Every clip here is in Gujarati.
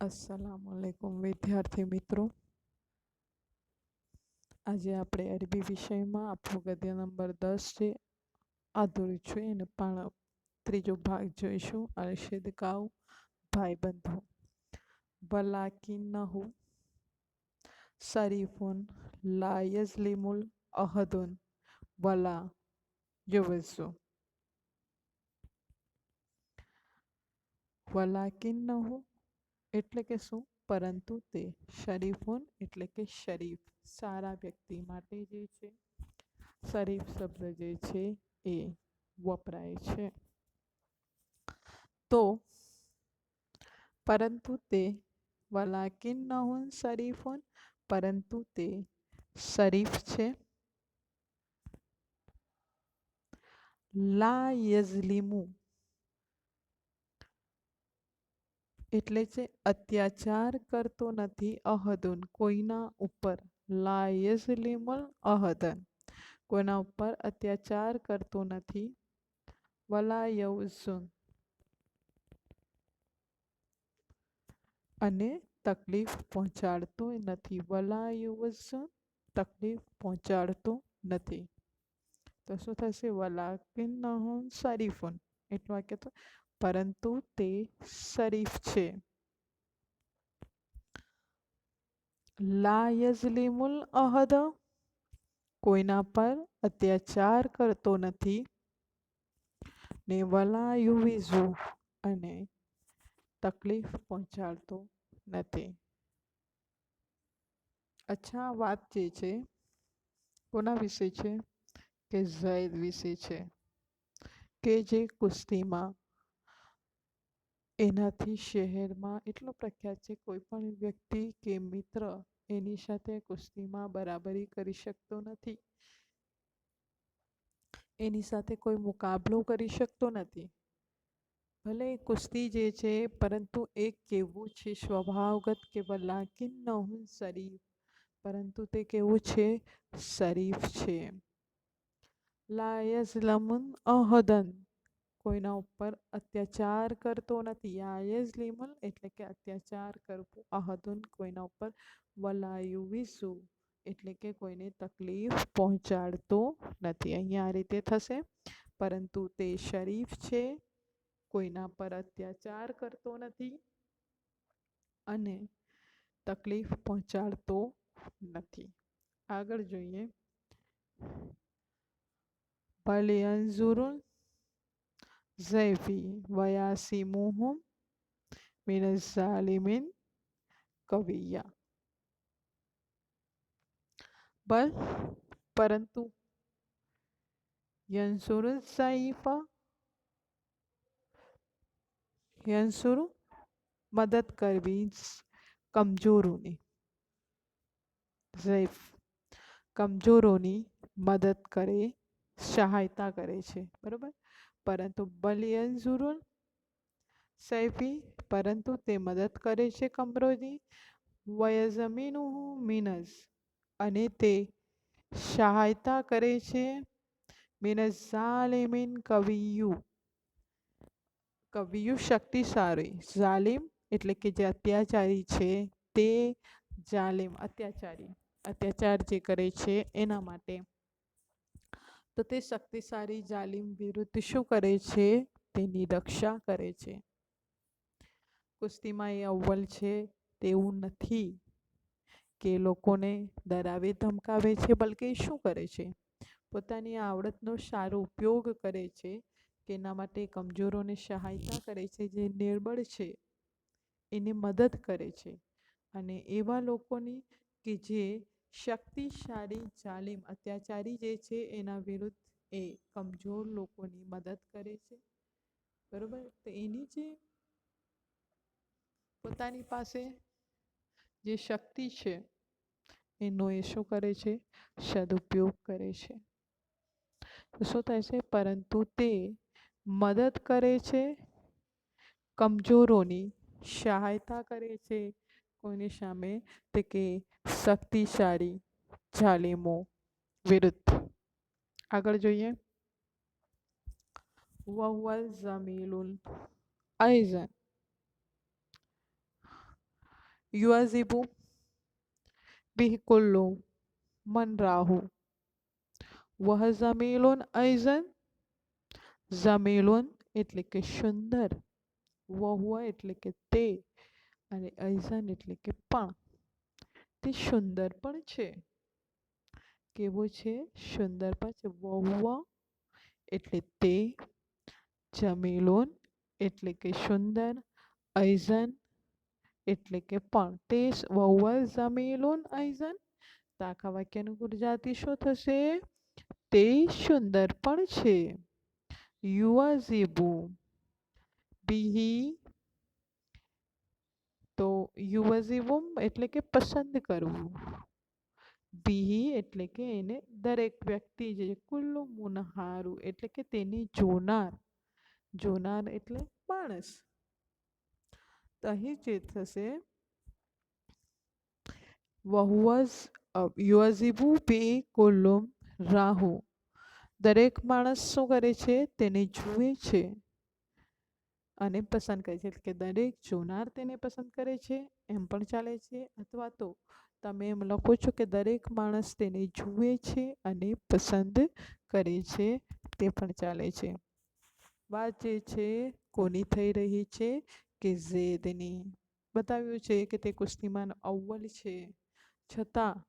અસલામ વિદ્યાર્થી મિત્રો. આજે આપણે અરબી વિષયમાં આપણું ગદ્ય નંબર દસ છે. અધૂરું છે અને પણ ત્રીજો ભાગ જોઈશું. અરશદ ગાવ ભાઈબંધો. વલાકિન્નહુ શરીફુન લા યઝલિમુલ અહદુન. વલા યુવઝુ વલાકિન્નહુ એટલે કે શું? પરંતુ તે શરીફુન એટલે કે શરીફ. સારા વ્યક્તિ માટે જે છે, શરીફ શબ્દ જે છે એ વપરાય છે. તો પરંતુ તે વલાકિન વલાકિન્નહુન શરીફુન પરંતુ તે શરીફ છે. લા યઝલિમુ એટલે છે અત્યાચાર કરતો નથી અહદુન, કોઈના ઉપર. લાયઝલિમલ અહદન. કોઈના ઉપર અત્યાચાર કરતો નથી. વલા અને તકલીફ પહોંચાડતો નથી. વલા તકલીફ પહોંચાડતો નથી. તો શું થશે? વલાકિન્નહુમ શરીફુન. એટલું વાક્ય તો પરંતુ તે શરીફ છે. લા યઝલિમુલ અહદ. કોઈના પર અત્યાચાર કરતો નથી. ને વલા યુવિઝુ અને તકલીફ પહોંચાડતો નથી. અચ્છા વાત જે છે, કોના વિશે છે? કે ઝૈદ વિશે છે? કે જે કુસ્તીમાં એનાથી શહેરમાં એટલો પ્રખ્યાત છે કોઈ પણ વ્યક્તિ કે મિત્ર એની સાથે કુસ્તીમાં બરાબરી કરી શકતો નથી. એની સાથે કોઈ મુકાબલો કરી શકતો નથી. ભલે કુસ્તી જે છે, પરંતુ એ કેવું છે, સ્વભાવગત કે વલાકિન નહુન શરીફ. પરંતુ તે કેવું છે, શરીફ છે. લા યઝલમુન અહદન. કોઈના ઉપર અત્યાચાર કરતો નથી. યાયઝલિમુલ એટલે કે અત્યાચાર કરવું. અહદુન કોઈના ઉપર વલાયુવિસુ એટલે કે કોઈને તકલીફ પહોંચાડતો નથી. અહીંયા આ રીતે થશે. પરંતુ તે શરીફ છે, કોઈના પર અત્યાચાર કરતો નથી અને તકલીફ પહોંચાડતો નથી. આગળ જોઈએ. ભલિયંઝુરુન ઝૈફી વયાસીમુહુમ મિનઝાલિમિન કવિયા બલ પરંતુ યંસુરુ ઝૈફા યંસુરુ મદદ કરવી કમજોરોની ઝૈફ કમજોરોની મદદ કરે સહાયતા કરે છે, બરાબર? પરંતુ બલિયન ઝુરુલ સૈફી, પરંતુ તે મદદ કરે છે કમરોની. વયઝમીનું મિનસ અને તે સહાયતા કરે છે મિનસ ઝાલિમિન કવિયુ. કવિયુ શક્તિશાળી. ઝાલિમ એટલે કે જે અત્યાચારી છે, તે જાલિમ અત્યાચારી. અત્યાચાર જે કરે છે, એના માટે તો તે શક્તિશાળી જાલિમ વિરુદ્ધ શું કરે છે? તેની રક્ષા કરે છે. કુસ્તીમાં એ અવ્વલ છે, તેવું નથી કે લોકોને ડરાવે, ધમકાવે છે, બલકે શું કરે છે? પોતાની આવડતનો સારો ઉપયોગ કરે છે એના માટે કમજોરોને સહાયતા કરે છે, જે નિર્બળ છે, એને મદદ કરે છે. અને એવા લોકોની કે જે શક્તિશાળી જાલિમ અત્યાચારી જે છે, એના વિરુદ્ધ એ કમજોર લોકોની મદદ કરે છે. બરાબર? તો એની જે પોતાની પાસે જે શક્તિ છે, એનો એ શું કરે છે? સદુપયોગ કરે છે. શું થાય છે? પરંતુ તે મદદ કરે છે, કમજોરોની સહાયતા કરે છે કોઈની સામે તે કે શક્તિશાળી જાલિમો વિરુદ્ધ. આગળ જોઈએ. વહુવલ જમીલુલ આઈઝન યુઆઝીબુ બિહ કુલ્લુ મન રાહુ વહ ઝમીલુન ઐઝન ઝમીલુન એટલે કે સુંદર. વહુવા એટલે કે તે. અને ઐઝન એટલે કે પણ. તે સુંદર પણ છે. કેવો છે? સુંદર પણ છે. વહુવા એટલે તે, જમીલોન એટલે કે સુંદર ઐઝન એટલે કે પણ. તે વહુવા, જમીલોન ઐઝન તો આખા વાક્યનું ગુજરાતી શું થશે? તે સુંદર પણ છે. યુવા ઝીબુ. બિહી તો યુવઝીવુમ એટલે કે પસંદ કરવું. બીહી એટલે કે એને દરેક વ્યક્તિ જે કુલ્લુ મુનહારું એટલે કે તેને જોનાર. જોનાર એટલે માણસ. તો અહીં જે થશે, વહુવઝ યુવઝીબુ બી કુલ્લુમ રાહુ. દરેક માણસ શું કરે છે? તેને જુએ છે. અને પસંદ કરે છે. એટલે કે દરેક જોનાર તેને પસંદ કરે છે, એમ પણ ચાલે છે. અથવા તો તમે એમ લખો છો કે દરેક માણસ તેને જુએ છે અને પસંદ કરે છે, તે પણ ચાલે છે. વાત જે છે કોની થઈ રહી છે કે ઝેદની? બતાવ્યું છે કે તે કુસ્તીમાન અવ્વલ છે. છતાં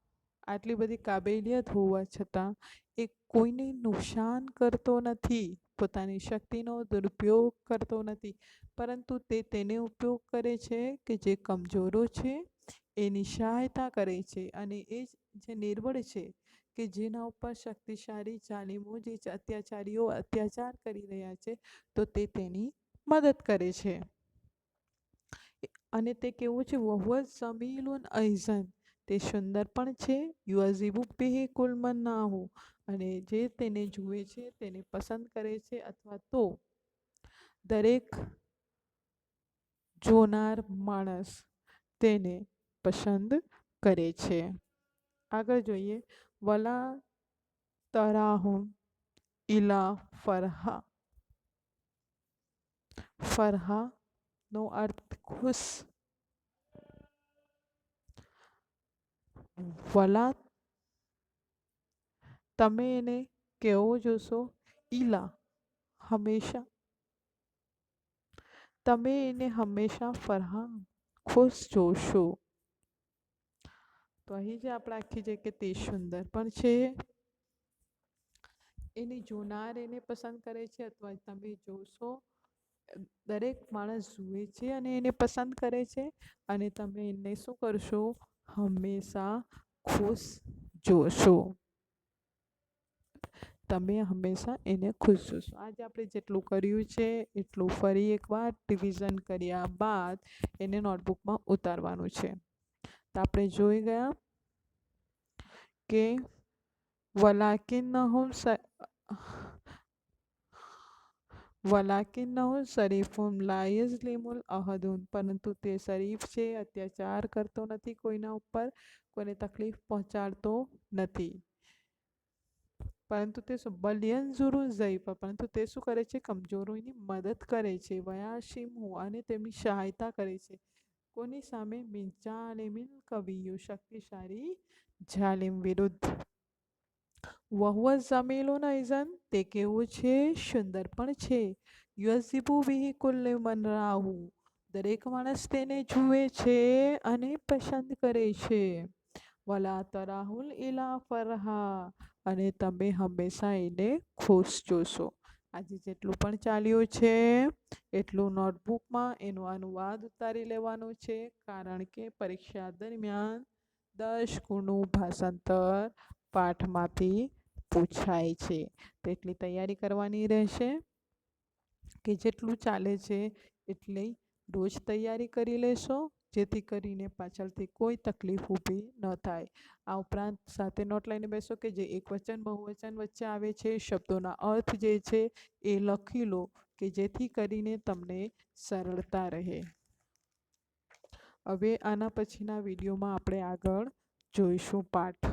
આટલી બધી કાબેલિયત હોવા છતાં એ કોઈને નુકસાન કરતો નથી. પોતાની શક્તિનો દુરુપયોગ કરતો નથી. પરંતુ તે તેને ઉપયોગ કરે છે કે જે કમજોરો છે, એની સહાયતા કરે છે અને એ જે નિર્બળ છે કે જેના ઉપર શક્તિશાળી જાલિમો જે અત્યાચારીઓ અત્યાચાર કરી રહ્યા છે, તો તે તેની મદદ કરે છે. અને તે કેવું છે? વહુવ સમીલુન ઐઝન તે સુંદર પણ છે યુઅઝીબુ બિહી કુલમન નાહુ અને જે તેને જુએ છે, તેને પસંદ કરે છે અથવા તો દરેક જોનાર માણસ તેને પસંદ કરે છે. આગળ જોઈએ, વલા તરાહુમ ઇલા ફરહા. ફરહા નો અર્થ ખુશ વલા તમે એને કેવો જોશો? ઈલા, હંમેશા. તમે એને હંમેશા ફરહા ખુશ જોશો. તો અહીં જે આપણે આખી જગ્યા કે તે સુંદર પણ છે, એની જોનાર એને પસંદ કરે છે અથવા તમે જોશો, દરેક માણસ જુએ છે અને એને પસંદ કરે છે અને તમે એને શું કરશો? હંમેશા ખુશ જોશો. તમે હંમેશા એને ખુશ જોશો. આજે આપણે જેટલું કર્યું છે, એટલું ફરી એકવાર રિવિઝન કર્યા બાદ એને નોટબુકમાં ઉતારવાનું છે. તો આપણે જોઈ ગયા કે વલાકિન્નહુમ વલાકિન્નહુ શરીફુમ લાયઝ યઝલિમુલ અહદુન પરંતુ તે શરીફ છે અત્યાચાર કરતો નથી કોઈના ઉપર કોઈને તકલીફ પહોંચાડતો નથી પરંતુ તે શું બલિયનઝુરુ ઝૈફ પરંતુ તે શું કરે છે કમજોરોની મદદ કરે છે વયાશિમુ અને તેમની સહાયતા કરે છે કોની સામે મિંચાલિમિન કવિયું શક્તિશાળી જાલિમ વિરુદ્ધ વહુવ ઝમીલુન ઐઝન તે કેવું છે? સુંદર પણ છે. યુઝીબુ બિહી કુલ્લે મન રાહુ દરેક માણસ તેને જુએ છે અને પસંદ કરે છે. વલા તરાહુલ ઇલા ફરહા. અને તમે હંમેશા એને ખુશ જોશો. આજે જેટલું પણ ચાલ્યું છે, એટલું નોટબુકમાં એનો અનુવાદ ઉતારી લેવાનો છે. કારણ કે પરીક્ષા દરમિયાન દસ ગુણનું ભાષાંતર પાઠમાંથી પૂછાય છે. તેટલી તૈયારી કરવાની રહેશે કે જેટલું ચાલે છે એટલી રોજ તૈયારી કરી લેશો, જેથી કરીને પાછળથી કોઈ તકલીફ ઊભી ન થાય. આ ઉપરાંત સાથે નોટ લઈને બેસો કે જે એક વચન, બહુવચન વચ્ચે આવે છે શબ્દોના અર્થ જે છે એ લખી લો કે જેથી કરીને તમને સરળતા રહે. હવે આના પછીના વિડીયોમાં આપણે આગળ જોઈશું પાઠ.